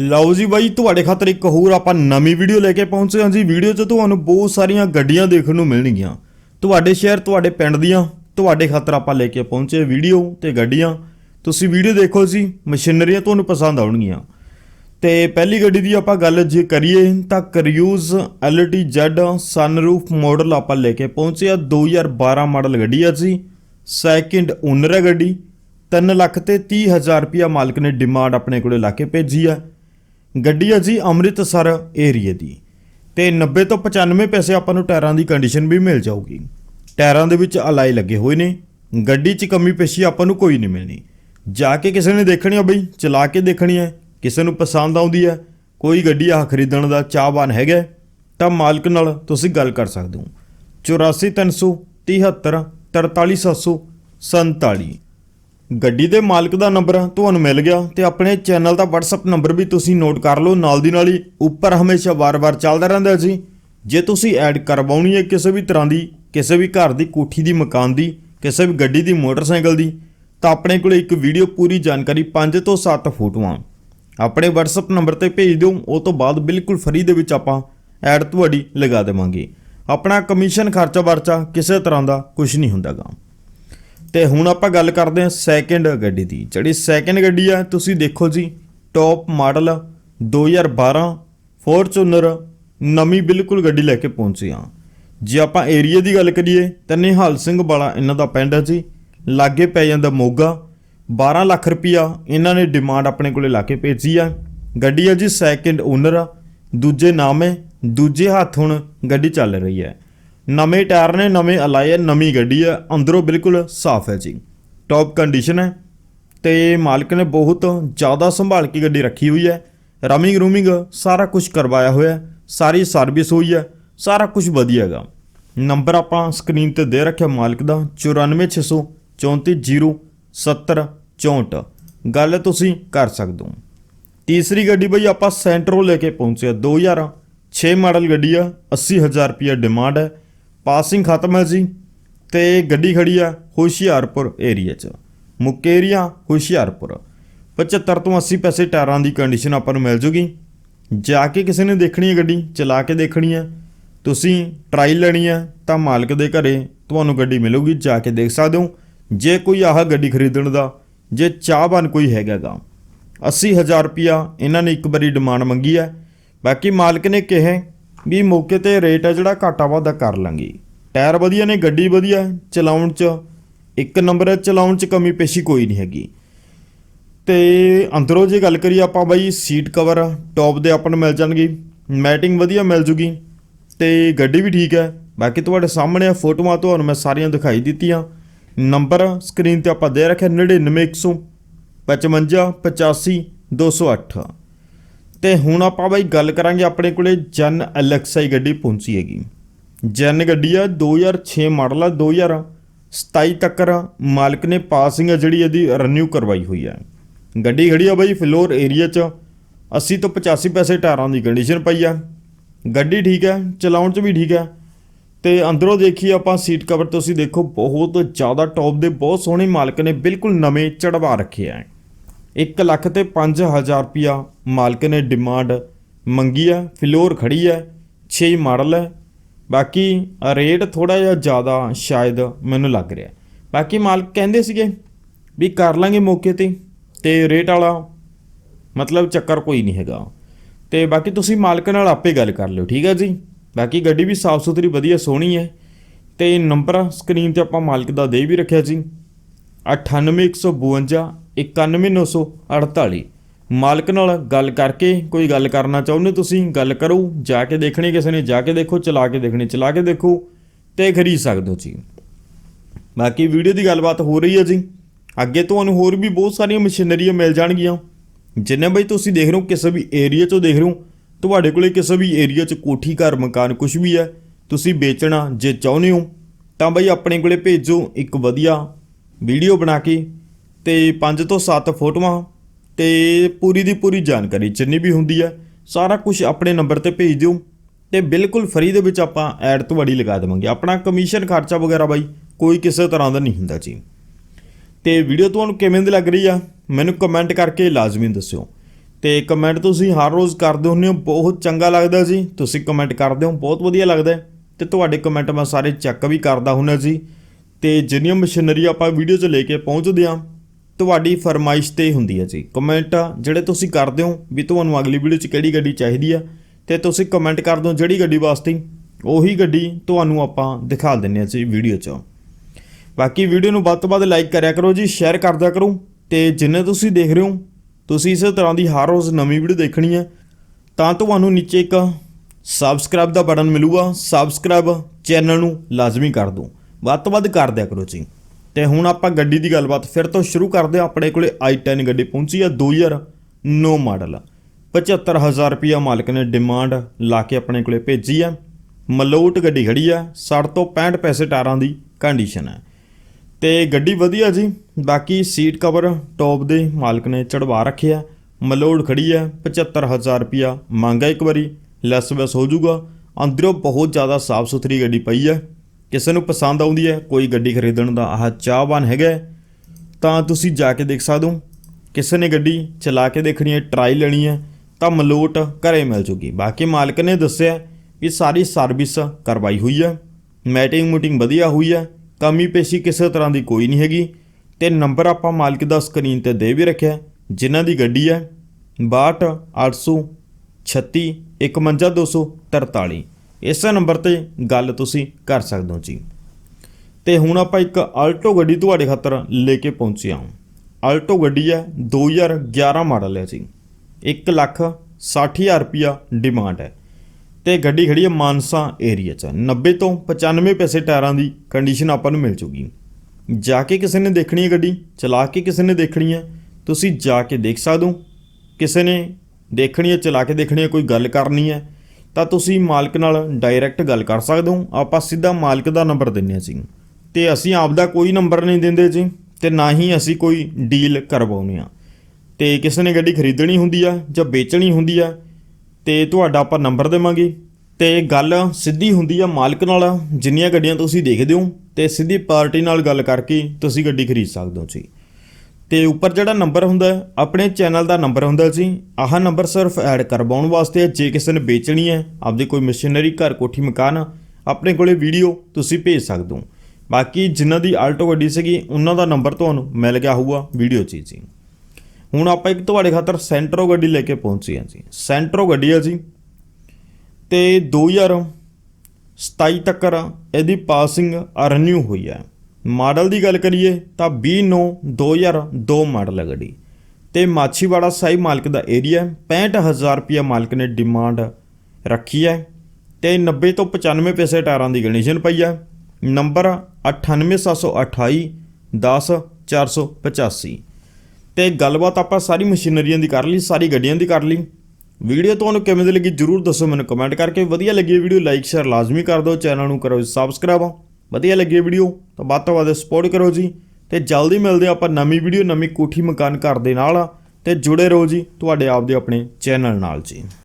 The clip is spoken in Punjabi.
ਲਓ ਜੀ ਬਾਈ, ਤੁਹਾਡੇ ਖਾਤਰ ਇੱਕ ਹੋਰ ਆਪਾਂ ਨਵੀਂ ਵੀਡੀਓ ਲੈ ਕੇ ਪਹੁੰਚੇ ਹਾਂ ਜੀ। ਵੀਡੀਓ 'ਚ ਤੁਹਾਨੂੰ ਬਹੁਤ ਸਾਰੀਆਂ ਗੱਡੀਆਂ ਦੇਖਣ ਨੂੰ ਮਿਲਣਗੀਆਂ। ਤੁਹਾਡੇ ਸ਼ਹਿਰ, ਤੁਹਾਡੇ ਪਿੰਡ ਦੀਆਂ, ਤੁਹਾਡੇ ਖਾਤਰ ਆਪਾਂ ਲੈ ਕੇ ਪਹੁੰਚੇ ਵੀਡੀਓ ਤੇ ਗੱਡੀਆਂ। ਤੁਸੀਂ ਵੀਡੀਓ ਦੇਖੋ ਜੀ, ਮਸ਼ੀਨਰੀਆਂ ਤੁਹਾਨੂੰ ਪਸੰਦ ਆਉਣਗੀਆਂ। ਤੇ ਪਹਿਲੀ ਗੱਡੀ ਦੀ ਆਪਾਂ ਗੱਲ ਜੇ ਕਰੀਏ, ਤਾਂ Cruze LT Z sunroof model ਆਪਾਂ ਲੈ ਕੇ ਪਹੁੰਚੇ ਆ 2012 ਮਾਡਲ ਗੱਡੀ ਆ ਜੀ। ਸੈਕਿੰਡ ਓਨਰ ਹੈ ਗੱਡੀ। 3 ਲੱਖ ਤੇ 30 ਹਜ਼ਾਰ ਰੁਪਿਆ ਮਾਲਕ ਨੇ ਡਿਮਾਂਡ ਆਪਣੇ ਕੋਲੇ ਲਾ ਕੇ ਭੇਜੀ ਆ। ਗੱਡੀ ਹੈ ਜੀ ਅੰਮ੍ਰਿਤਸਰ ਏਰੀਏ ਦੀ। ਤੇ 90 ਤੋਂ 95 ਪੈਸੇ ਆਪਾਂ ਨੂੰ ਟਾਇਰਾਂ ਦੀ ਕੰਡੀਸ਼ਨ ਵੀ ਮਿਲ ਜਾਊਗੀ। ਟਾਇਰਾਂ ਦੇ ਵਿੱਚ ਅਲਾਈ ਲੱਗੇ ਹੋਏ ਨੇ। ਗੱਡੀ 'ਚ ਕਮੀ ਪੇਸ਼ੀ ਆਪਾਂ ਨੂੰ ਕੋਈ ਨਹੀਂ ਮਿਲਣੀ। ਜਾ ਕੇ ਕਿਸੇ ਨੇ ਦੇਖਣੀ ਆ ਬਈ, ਚਲਾ ਕੇ ਦੇਖਣੀ ਹੈ ਕਿਸੇ ਨੂੰ ਪਸੰਦ ਆਉਂਦੀ ਹੈ ਕੋਈ ਗੱਡੀ ਆ ਖਰੀਦਣ ਦਾ ਚਾਹਵਾਨ ਹੈਗਾ। ਤਾਂ ਮਾਲਕ ਨਾਲ ਤੁਸੀਂ ਗੱਲ ਕਰ ਸਕਦੇ ਹੋ। 8430 43747 ਗੱਡੀ ਦੇ ਮਾਲਕ ਦਾ ਨੰਬਰ ਤੁਹਾਨੂੰ ਮਿਲ ਗਿਆ ਤੇ ਆਪਣੇ ਚੈਨਲ ਦਾ WhatsApp ਨੰਬਰ ਵੀ ਤੁਸੀਂ ਨੋਟ ਕਰ ਲਓ। ਨਾਲ ਦੀ ਨਾਲ ਹੀ ਉੱਪਰ ਹਮੇਸ਼ਾ ਵਾਰ-ਵਾਰ ਚੱਲਦਾ ਰਹਿੰਦਾ ਜੀ। ਜੇ ਤੁਸੀਂ ਐਡ ਕਰਵਾਉਣੀ ਹੈ ਕਿਸੇ ਵੀ ਤਰ੍ਹਾਂ ਦੀ, ਕਿਸੇ ਵੀ ਘਰ ਦੀ ਕੋਠੀ ਦੀ, ਮਕਾਨ ਦੀ, ਕਿਸੇ ਵੀ ਗੱਡੀ ਦੀ, ਮੋਟਰਸਾਈਕਲ ਦੀ, ਤਾਂ ਆਪਣੇ ਕੋਲ ਇੱਕ ਵੀਡੀਓ ਪੂਰੀ ਜਾਣਕਾਰੀ 5 ਤੋਂ 7 ਫੋਟੋਆਂ। ਆਪਣੇ WhatsApp ਨੰਬਰ ਤੇ ਭੇਜ ਦਿਓ, ਉਹ ਤੋਂ ਬਾਅਦ ਬਿਲਕੁਲ ਫਰੀ ਦੇ ਵਿੱਚ ਆਪਾਂ ਐਡ ਤੁਹਾਡੀ ਲਗਾ ਦੇਵਾਂਗੇ। ਆਪਣਾ ਕਮਿਸ਼ਨ ਖਰਚਾ ਵਰਚਾ ਕਿਸੇ ਤਰ੍ਹਾਂ ਦਾ ਕੁਝ ਨਹੀਂ ਹੁੰਦਾਗਾ। ਤੇ ਹੁਣ ਆਪਾਂ ਗੱਲ ਕਰਦੇ ਹਾਂ ਸੈਕਿੰਡ ਗੱਡੀ ਦੀ। ਜਿਹੜੀ ਸੈਕਿੰਡ ਗੱਡੀ ਆ, ਤੁਸੀਂ ਦੇਖੋ ਜੀ ਟੌਪ ਮਾਡਲ 2012 ਫੋਰਚੂਨਰ ਨਵੀਂ ਬਿਲਕੁਲ ਗੱਡੀ ਲੈ ਕੇ ਪਹੁੰਚੇ ਆ ਜੇ ਆਪਾਂ ਏਰੀਆ ਦੀ ਗੱਲ ਕਰੀਏ, ਤਾਂ ਨਿਹਾਲ ਸਿੰਘ ਵਾਲਾ ਇਹਨਾਂ ਦਾ ਪਿੰਡ ਹੈ ਜੀ। ਲਾਗੇ ਪੈ ਜਾਂਦਾ ਮੋਗਾ। 12 ਲੱਖ ਰੁਪਿਆ ਇਹਨਾਂ ਨੇ ਡਿਮਾਂਡ ਆਪਣੇ ਕੋਲੇ ਲਾ ਕੇ ਭੇਜੀ ਆ। ਗੱਡੀ ਆ ਜੀ ਸੈਕਿੰਡ ਓਨਰ ਆ। ਦੂਜੇ ਨਾਮ ਹੈ, ਦੂਜੇ ਹੱਥ ਹੁਣ ਗੱਡੀ ਚੱਲ ਰਹੀ ਹੈ। ਨਵੇਂ ਟਾਇਰ ਨੇ, ਨਵੇਂ ਅਲਾਈ ਹੈ ਨਵੀਂ ਗੱਡੀ ਹੈ ਅੰਦਰੋਂ ਬਿਲਕੁਲ ਸਾਫ਼ ਹੈ ਜੀ। ਟੌਪ ਕੰਡੀਸ਼ਨ ਹੈ ਤੇ ਮਾਲਕ ਨੇ ਬਹੁਤ ਜ਼ਿਆਦਾ ਸੰਭਾਲ ਕੇ ਗੱਡੀ ਰੱਖੀ ਹੋਈ ਹੈ। ਰਮਿੰਗ ਰੂਮਿੰਗ ਸਾਰਾ ਕੁਝ ਕਰਵਾਇਆ ਹੋਇਆ ਸਾਰੀ ਸਰਵਿਸ ਹੋਈ ਹੈ, ਸਾਰਾ ਕੁਝ ਵਧੀਆ ਹੈਗਾ। ਨੰਬਰ ਆਪਾਂ ਸਕਰੀਨ ਤੇ ਦੇ ਰੱਖਿਆ ਮਾਲਕ ਦਾ 9460340764 ਗੱਲ ਤੁਸੀਂ ਕਰ ਸਕਦੇ ਹੋ। ਤੀਸਰੀ ਗੱਡੀ ਬਈ ਆਪਾਂ ਸੈਂਟਰੋ ਲੈ ਕੇ ਪਹੁੰਚੇ ਆ 2006 ਮਾਡਲ ਗੱਡੀ ਆ 80000 ਰੁਪਿਆ ਡਿਮਾਂਡ ਹੈ। ਪਾਸਿੰਗ ਖਤਮ ਹੈ ਜੀ ਤੇ ਗੱਡੀ ਖੜੀ ਆ ਹੁਸ਼ਿਆਰਪੁਰ ਏਰੀਆ 'ਚ। ਮੁਕੇਰੀਆ, ਹੁਸ਼ਿਆਰਪੁਰ। 75 ਤੋਂ 80 ਪੈਸੇ ਟਾਇਰਾਂ ਦੀ ਕੰਡੀਸ਼ਨ ਆਪਾਂ ਨੂੰ ਮਿਲ ਜੂਗੀ। ਜਾ ਕੇ ਕਿਸੇ ਨੇ ਦੇਖਣੀ ਹੈ ਗੱਡੀ, ਚਲਾ ਕੇ ਦੇਖਣੀ ਹੈ। ਤੁਸੀਂ ਟਰਾਈ ਲੈਣੀ ਹੈ ਤਾਂ ਮਾਲਕ ਦੇ ਘਰੇ ਤੁਹਾਨੂੰ ਗੱਡੀ ਮਿਲੂਗੀ, ਜਾ ਕੇ ਦੇਖ ਸਕਦੇ ਹੋ। ਜੇ ਕੋਈ ਆਹ ਗੱਡੀ ਖਰੀਦਣ ਦਾ, ਜੇ ਚਾਹਵਾਨ ਕੋਈ ਹੈਗਾਗਾ 80000 ਰੁਪਿਆ ਇਹਨਾਂ ਨੇ ਇੱਕ ਵਾਰੀ ਡਿਮਾਂਡ ਮੰਗੀ ਹੈ। ਬਾਕੀ ਮਾਲਕ ਨੇ ਕਿਹਾ ਵੀ ਮੌਕੇ ਤੇ ਰੇਟ ਹੈ ਜਿਹੜਾ ਘਾਟਾ ਵਾਧਾ ਕਰ ਲਾਂਗੇ। ਟਾਇਰ ਵਧੀਆ ਨੇ, ਗੱਡੀ ਵਧੀਆ, ਚਲਾਉਣ 'ਚ, ਇੱਕ ਨੰਬਰ ਹੈ ਚਲਾਉਣ 'ਚ ਕਮੀ ਪੇਸ਼ੀ ਕੋਈ ਨਹੀਂ ਹੈਗੀ। ਤੇ ਅੰਦਰੋਂ ਜੇ ਗੱਲ ਕਰੀਏ ਆਪਾਂ ਬਾਈ, ਸੀਟ ਕਵਰ ਟੌਪ ਦੇ ਆਪਾਂ ਨੂੰ ਮਿਲ ਜਾਣਗੇ। ਮੈਟਿੰਗ ਵਧੀਆ ਮਿਲ ਜੂਗੀ। ਤੇ ਗੱਡੀ ਵੀ ਠੀਕ ਹੈ। ਬਾਕੀ ਤੁਹਾਡੇ ਸਾਹਮਣੇ ਆ ਫੋਟੋਆਂ, ਤੁਹਾਨੂੰ ਮੈਂ ਸਾਰੀਆਂ ਦਿਖਾਈ ਦਿੱਤੀਆਂ। ਨੰਬਰ ਸਕਰੀਨ ਤੇ ਆਪਾਂ ਦੇ ਰੱਖਿਆ 99100 55 85 208 ਤੇ ਹੁਣ ਆਪਾਂ ਬਾਈ ਗੱਲ ਕਰਾਂਗੇ ਆਪਣੇ ਕੋਲੇ ਜਨ ਅਲੈਕਸਾਈ ਗੱਡੀ ਪਹੁੰਚੀ ਹੈਗੀ। ਜਨ ਗੱਡੀ ਆ 2006 ਮਾਡਲ ਆ 2027 ਤੱਕ ਮਾਲਕ ਨੇ ਪਾਸਿੰਗ ਆ ਜਿਹੜੀ ਇਹਦੀ ਰੀਨਿਊ ਕਰਵਾਈ ਹੋਈ ਹੈ ਗੱਡੀ ਖੜੀ ਆ ਬਾਈ ਫਲੋਰ ਏਰੀਆ 'ਚ। 80 ਤੋਂ 85 ਪੈਸੇ ਟਾਇਰਾਂ ਦੀ ਕੰਡੀਸ਼ਨ ਪਈ ਆ। ਗੱਡੀ ਠੀਕ ਹੈ ਚਲਾਉਣ 'ਚ ਵੀ ਠੀਕ ਹੈ ਤੇ ਅੰਦਰੋਂ ਦੇਖੀ ਆਪਾਂ ਸੀਟ ਕਵਰ ਤੁਸੀਂ ਦੇਖੋ, ਬਹੁਤ ਜ਼ਿਆਦਾ ਟੌਪ ਦੇ, ਬਹੁਤ ਸੋਹਣੇ ਮਾਲਕ ਨੇ ਬਿਲਕੁਲ ਨਵੇਂ ਚੜਵਾ ਰੱਖੇ ਆ। 1 ਲੱਖ ਤੇ 5000 ਰੁਪਿਆ ਮਾਲਕ ਨੇ ਡਿਮਾਂਡ ਮੰਗੀ ਆ ਫਲੋਰ ਖੜੀ ਹੈ 6 ਮਾਡਲ ਹੈ। ਬਾਕੀ ਰੇਟ ਥੋੜਾ ਜਿਹਾ ਜ਼ਿਆਦਾ ਸ਼ਾਇਦ ਮੈਨੂੰ ਲੱਗ ਰਿਹਾ। ਬਾਕੀ ਮਾਲਕ ਕਹਿੰਦੇ ਸੀਗੇ ਵੀ ਕਰ ਲਾਂਗੇ ਮੌਕੇ ਤੇ ਤੇ ਰੇਟ ਵਾਲਾ ਮਤਲਬ ਚੱਕਰ ਕੋਈ ਨਹੀਂ ਹੈਗਾ। ਤੇ ਬਾਕੀ ਤੁਸੀਂ ਮਾਲਕ ਨਾਲ ਆਪੇ ਗੱਲ ਕਰ ਲਿਓ, ਠੀਕ ਹੈ ਜੀ? ਬਾਕੀ ਗੱਡੀ ਵੀ ਸਾਫ਼ ਸੁਥਰੀ, ਵਧੀਆ, ਸੋਹਣੀ ਹੈ। ਤੇ ਨੰਬਰ ਸਕਰੀਨ ਤੇ ਆਪਾਂ ਮਾਲਕ ਦਾ ਦੇ ਵੀ ਰੱਖਿਆ ਜੀ। 98152 91948 ਮਾਲਕ ਨਾਲ ਗੱਲ ਕਰਕੇ ਕੋਈ ਗੱਲ ਕਰਨਾ ਚਾਹੁੰਦੇ ਤੁਸੀਂ, ਗੱਲ ਕਰੋ, ਜਾ ਕੇ ਦੇਖਣੀ ਕਿਸੇ ਨੇ, ਜਾ ਕੇ ਦੇਖੋ, ਚਲਾ ਕੇ ਦੇਖਣੀ, ਚਲਾ ਕੇ ਦੇਖੋ ਤੇ ਖਰੀਦ ਸਕਦੇ ਹੋ ਜੀ ਬਾਕੀ ਵੀਡੀਓ ਦੀ ਗੱਲਬਾਤ ਹੋ ਰਹੀ ਹੈ ਜੀ। ਅੱਗੇ ਤੁਹਾਨੂੰ ਹੋਰ ਵੀ ਬਹੁਤ ਸਾਰੀਆਂ ਮਸ਼ੀਨਰੀਆਂ ਮਿਲ ਜਾਣਗੀਆਂ। ਜਿੰਨੇ ਬਈ ਤੁਸੀਂ ਦੇਖ ਰਹੇ ਹੋ, ਕਿਸੇ ਵੀ ਏਰੀਆ 'ਚੋਂ ਦੇਖ ਰਹੇ ਹੋ, ਤੁਹਾਡੇ ਕੋਲੇ ਕਿਸੇ ਵੀ ਏਰੀਆ 'ਚ ਕੋਠੀ, ਘਰ, ਮਕਾਨ ਕੁਝ ਵੀ ਹੈ, ਤੁਸੀਂ ਵੇਚਣਾ ਜੇ ਚਾਹੁੰਦੇ ਹੋ, ਤਾਂ ਬਈ ਆਪਣੇ ਕੋਲੇ ਭੇਜੋ ਇੱਕ ਵਧੀਆ ਵੀਡੀਓ ਬਣਾ ਕੇ। ਤੇ 5 ਤੋਂ 7 ਫੋਟੋਆਂ ਤੇ ਪੂਰੀ ਦੀ ਪੂਰੀ ਜਾਣਕਾਰੀ ਜਿੰਨੀ ਵੀ ਹੁੰਦੀ ਹੈ, ਸਾਰਾ ਕੁਝ ਆਪਣੇ ਨੰਬਰ ਤੇ ਭੇਜ ਦਿਓ ਤੇ ਬਿਲਕੁਲ ਫਰੀ ਦੇ ਵਿੱਚ ਆਪਾਂ ਐਡ ਤੁਹਾਡੀ ਲਗਾ ਦੇਵਾਂਗੇ। ਆਪਣਾ ਕਮਿਸ਼ਨ ਖਰਚਾ ਵਗੈਰਾ ਬਾਈ, ਕੋਈ ਕਿਸੇ ਤਰ੍ਹਾਂ ਦਾ ਨਹੀਂ ਹੁੰਦਾ ਜੀ। ਤੇ ਵੀਡੀਓ ਤੁਹਾਨੂੰ ਕਿਵੇਂ ਦੀ ਲੱਗ ਰਹੀ ਆ, ਮੈਨੂੰ ਕਮੈਂਟ ਕਰਕੇ ਲਾਜ਼ਮੀ ਦੱਸਿਓ। ਤੇ ਕਮੈਂਟ ਤੁਸੀਂ ਹਰ ਰੋਜ਼ ਕਰਦੇ ਹੁੰਦੇ ਹੋ, ਬਹੁਤ ਚੰਗਾ ਲੱਗਦਾ ਜੀ। ਤੁਸੀਂ ਕਮੈਂਟ ਕਰਦੇ ਹੋ, ਬਹੁਤ ਵਧੀਆ ਲੱਗਦਾ ਹੈ। ਤੇ ਤੁਹਾਡੇ ਕਮੈਂਟ ਮੈਂ ਸਾਰੇ ਚੈੱਕ ਵੀ ਕਰਦਾ ਹੁੰਦਾ ਜੀ। ਤੇ ਜਿੰਨੀਆਂ ਮਸ਼ੀਨਰੀ ਆਪਾਂ ਵੀਡੀਓ 'ਚ ਲੈ ਕੇ ਪਹੁੰਚਦੇ ਹਾਂ ਤੁਹਾਡੀ ਫਰਮਾਇਸ਼ ਤੇ ਹੁੰਦੀ ਹੈ ਜੀ। ਕਮੈਂਟ ਜਿਹੜੇ ਤੁਸੀਂ ਕਰਦੇ ਹੋ ਵੀ ਤੁਹਾਨੂੰ ਅਗਲੀ ਵੀਡੀਓ 'ਚ ਕਿਹੜੀ ਗੱਡੀ ਚਾਹੀਦੀ ਆ, ਤੇ ਤੁਸੀਂ ਕਮੈਂਟ ਕਰ ਦਿਓ ਜਿਹੜੀ ਗੱਡੀ ਵਾਸਤੇ ਉਹੀ ਗੱਡੀ ਤੁਹਾਨੂੰ ਆਪਾਂ ਦਿਖਾ ਦਿੰਨੇ ਹਾਂ ਜੀ ਵੀਡੀਓ 'ਚ। ਬਾਕੀ ਵੀਡੀਓ ਨੂੰ ਵੱਧ ਤੋਂ ਵੱਧ ਲਾਈਕ ਕਰਿਆ ਕਰੋ ਜੀ ਸ਼ੇਅਰ ਕਰਦਿਆ ਕਰੋ, ਤੇ ਜਿੰਨੇ ਤੁਸੀਂ ਦੇਖ ਰਹੇ ਹੋ, ਤੁਸੀਂ ਇਸੇ ਤਰ੍ਹਾਂ ਦੀ ਹਰ ਰੋਜ਼ ਨਵੀਂ ਵੀਡੀਓ ਦੇਖਣੀ ਹੈ, ਤਾਂ ਤੁਹਾਨੂੰ ਨੀਚੇ ਇੱਕ ਸਬਸਕ੍ਰਾਈਬ ਦਾ ਬਟਨ ਮਿਲੂਗਾ। ਸਬਸਕ੍ਰਾਈਬ ਚੈਨਲ ਨੂੰ ਲਾਜ਼ਮੀ ਕਰ ਦਿਓ। ਵੱਧ ਤੋਂ ਵੱਧ ਕਰ ਦਿਆ ਕਰੋ ਜੀ। ਤੇ ਹੁਣ ਆਪਾਂ ਗੱਡੀ ਦੀ ਗੱਲਬਾਤ ਫਿਰ ਤੋਂ ਸ਼ੁਰੂ ਕਰਦੇ ਹਾਂ। ਆਪਣੇ ਕੋਲੇ i10 ਗੱਡੀ ਪਹੁੰਚੀ ਆ 2009 ਮਾਡਲ। 75000 ਰੁਪਿਆ ਮਾਲਕ ਨੇ ਡਿਮਾਂਡ ਲਾ ਕੇ ਆਪਣੇ ਕੋਲੇ ਭੇਜੀ ਆ। ਮਲੋਟ ਗੱਡੀ ਖੜੀ ਆ 60 ਤੋਂ 65 ਪੈਸੇ ਟਾਰਾਂ ਦੀ ਕੰਡੀਸ਼ਨ ਹੈ। ਤੇ ਗੱਡੀ ਵਧੀਆ ਜੀ, ਬਾਕੀ ਸੀਟ ਕਵਰ ਟੌਪ ਦੇ ਮਾਲਕ ਨੇ ਚੜਵਾ ਰੱਖਿਆ ਮਲੋਟ ਖੜੀ ਹੈ 75000 ਰੁਪਿਆ ਮੰਗਾ ਇੱਕ ਵਾਰੀ ਲੈਸ ਵੈਸ ਹੋ ਜਾਊਗਾ। ਅੰਦਰੋਂ ਬਹੁਤ ਜ਼ਿਆਦਾ ਸਾਫ਼ ਸੁਥਰੀ ਗੱਡੀ ਪਈ ਹੈ ਕਿਸੇ ਨੂੰ ਪਸੰਦ ਆਉਂਦੀ ਹੈ, ਕੋਈ ਗੱਡੀ ਖਰੀਦਣ ਦਾ ਆਹ ਚਾਹਵਾਨ ਹੈਗਾ ਤਾਂ ਤੁਸੀਂ ਜਾ ਕੇ ਦੇਖ ਸਕਦੇ ਹੋ। ਕਿਸੇ ਨੇ ਗੱਡੀ ਚਲਾ ਕੇ ਦੇਖਣੀ ਹੈ ਟਰਾਈ ਲੈਣੀ ਹੈ, ਤਾਂ ਮਲੋਟ ਘਰੇ ਮਿਲ ਜੂਗੀ। ਬਾਕੀ ਮਾਲਕ ਨੇ ਦੱਸਿਆ ਵੀ ਸਾਰੀ ਸਰਵਿਸ ਕਰਵਾਈ ਹੋਈ ਹੈ ਮੈਟਿੰਗ ਮੂਟਿੰਗ ਵਧੀਆ ਹੋਈ ਹੈ, ਕਮੀ ਪੇਸ਼ੀ ਕਿਸੇ ਤਰ੍ਹਾਂ ਦੀ ਕੋਈ ਨਹੀਂ ਹੈਗੀ, ਤੇ ਨੰਬਰ ਆਪਾਂ ਮਾਲਕ ਦਾ ਸਕਰੀਨ ਤੇ ਦੇ ਵੀ ਰੱਖਿਆ, ਜਿਨ੍ਹਾਂ ਦੀ ਗੱਡੀ ਹੈ 62 836 51243 ਇਸੇ ਨੰਬਰ ਤੇ ਗੱਲ ਤੁਸੀਂ ਕਰ ਸਕਦੇ ਹੋ ਜੀ। ਤੇ ਹੁਣ ਆਪਾਂ ਇੱਕ ਆਲਟੋ ਗੱਡੀ ਤੁਹਾਡੇ ਖਾਤਰ ਲੈ ਕੇ ਪਹੁੰਚੇ ਹਾਂ। ਆਲਟੋ ਗੱਡੀ ਹੈ 2011 ਮਾਡਲ ਹੈ ਜੀ। 1 ਲੱਖ 60000 ਰੁਪਿਆ ਡਿਮਾਂਡ ਹੈ। ਤੇ ਗੱਡੀ ਖੜੀ ਹੈ ਮਾਨਸਾ ਏਰੀਆ 'ਚ। 90 ਤੋਂ 95 ਪੈਸੇ ਟਾਇਰਾਂ ਦੀ ਕੰਡੀਸ਼ਨ ਆਪਾਂ ਨੂੰ ਮਿਲ ਜੂਗੀ। ਜਾ ਕੇ ਕਿਸੇ ਨੇ ਦੇਖਣੀ ਹੈ ਗੱਡੀ, ਚਲਾ ਕੇ ਕਿਸੇ ਨੇ ਦੇਖਣੀ ਹੈ, ਤੁਸੀਂ ਜਾ ਕੇ ਦੇਖ ਸਕਦੇ ਹੋ। ਕਿਸੇ ਨੇ ਦੇਖਣੀ ਹੈ, ਚਲਾ ਕੇ ਦੇਖਣੀ ਹੈ, ਕੋਈ ਗੱਲ ਕਰਨੀ ਹੈ। ਤਾਂ ਤੁਸੀਂ ਮਾਲਕ ਨਾਲ ਡਾਇਰੈਕਟ ਗੱਲ ਕਰ ਸਕਦੇ ਹੋ। ਆਪਾਂ ਸਿੱਧਾ ਮਾਲਕ ਦਾ ਨੰਬਰ ਦਿੰਨੇ ਹਾਂ ਜੀ। ਤੇ ਅਸੀਂ ਆਪਦਾ ਕੋਈ ਨੰਬਰ ਨਹੀਂ ਦਿੰਦੇ ਜੀ, ਤੇ ਨਾ ਹੀ ਅਸੀਂ ਕੋਈ ਡੀਲ ਕਰਵਾਉਂਦੇ ਆ ਤੇ ਕਿਸੇ ਨੇ ਗੱਡੀ ਖਰੀਦਣੀ ਹੁੰਦੀ ਆ ਜਾਂ ਵੇਚਣੀ ਹੁੰਦੀ ਆ, ਤੇ ਤੁਹਾਡਾ ਆਪਾਂ ਨੰਬਰ ਦੇਵਾਂਗੇ। ਤੇ ਗੱਲ ਸਿੱਧੀ ਹੁੰਦੀ ਆ ਮਾਲਕ ਨਾਲ, ਜਿੰਨੀਆਂ ਗੱਡੀਆਂ ਤੁਸੀਂ ਦੇਖਦੇ ਹੋ, ਤੇ ਸਿੱਧੀ ਪਾਰਟੀ ਨਾਲ ਗੱਲ ਕਰਕੇ ਤੁਸੀਂ ਗੱਡੀ ਖਰੀਦ ਸਕਦੇ ਹੋ ਜੀ। ਤੇ ਉੱਪਰ ਜਿਹੜਾ ਨੰਬਰ ਹੁੰਦਾ, ਆਪਣੇ ਚੈਨਲ ਦਾ ਨੰਬਰ ਹੁੰਦਾ ਜੀ ਆਹ ਨੰਬਰ ਸਿਰਫ ਐਡ ਕਰਵਾਉਣ ਵਾਸਤੇ ਜੇ ਕਿਸੇ ਨੇ ਵੇਚਣੀ ਹੈ, ਆਪਦੀ ਕੋਈ ਮਸ਼ੀਨਰੀ ਘਰ ਕੋਠੀ ਮਕਾਨ, ਆਪਣੇ ਕੋਲੇ ਵੀਡੀਓ ਤੁਸੀਂ ਭੇਜ ਸਕਦੇ ਹੋ। ਬਾਕੀ ਜਿਨ੍ਹਾਂ ਦੀ ਆਲਟੋ ਗੱਡੀ ਸੀਗੀ, ਉਹਨਾਂ ਦਾ ਨੰਬਰ ਤੁਹਾਨੂੰ ਮਿਲ ਗਿਆ ਹੋਊਗਾ ਵੀਡੀਓ 'ਚ ਹੀ ਜੀ। ਹੁਣ ਆਪਾਂ ਇੱਕ ਤੁਹਾਡੇ ਖਾਤਰ ਸੈਂਟਰੋ ਗੱਡੀ ਲੈ ਕੇ ਪਹੁੰਚੀ ਹਾਂ ਜੀ। ਸੈਂਟਰੋ ਗੱਡੀ ਹੈ ਜੀ। ਤੇ 2027 ਤੱਕ ਇਹਦੀ ਪਾਸਿੰਗ ਰਿਨਿਊ ਹੋਈ ਹੈ। ਮਾਡਲ ਦੀ ਗੱਲ ਕਰੀਏ ਤਾਂ 29 2002 ਮਾਡਲ ਹੈ ਗੱਡੀ। ਤੇ ਮਾਛੀਵਾੜਾ ਸਾਈ ਮਾਲਕ ਦਾ ਏਰੀਆ 65000 ਰੁਪਇਆ ਮਾਲਕ ਨੇ ਡਿਮਾਂਡ ਰੱਖੀ ਹੈ ਤੇ 90 ਤੋਂ 95 ਪੈਸੇ ਟਾਇਰਾਂ ਦੀ ਕੰਡੀਸ਼ਨ ਪਈ ਹੈ। ਨੰਬਰ 98728 10485 ਤੇ ਗੱਲਬਾਤ ਆਪਾਂ ਸਾਰੀ ਮਸ਼ੀਨਰੀਆਂ ਦੀ ਕਰ ਲਈ, ਸਾਰੀ ਗੱਡੀਆਂ ਦੀ ਕਰ ਲਈ। ਵੀਡੀਓ ਤੁਹਾਨੂੰ ਕਿਵੇਂ ਦੀ ਲੱਗੀ ਜਰੂਰ ਦੱਸੋ ਮੈਨੂੰ ਕਮੈਂਟ ਕਰਕੇ। ਵਧੀਆ ਲੱਗੀ ਵੀਡੀਓ ਲਾਈਕ ਸ਼ੇਅਰ ਲਾਜ਼ਮੀ ਕਰ ਦਿਓ। ਚੈਨਲ ਨੂੰ ਕਰੋ ਸਬਸਕ੍ਰਾਈਬ ਵਧੀਆ ਲੱਗੇ ਵੀਡੀਓ ਤਾਂ ਵੱਧ ਤੋਂ ਵੱਧ ਸਪੋਰਟ ਕਰੋ ਜੀ, ਤੇ ਜਲਦੀ ਮਿਲਦੇ ਆਪਾਂ ਨਵੀਂ ਵੀਡੀਓ ਨਵੀਂ ਕੋਠੀ ਮਕਾਨ ਘਰ ਦੇ ਨਾਲ, ਤੇ ਜੁੜੇ ਰਹੋ ਜੀ ਤੁਹਾਡੇ ਆਪ ਦੇ ਆਪਣੇ ਚੈਨਲ ਨਾਲ ਜੀ।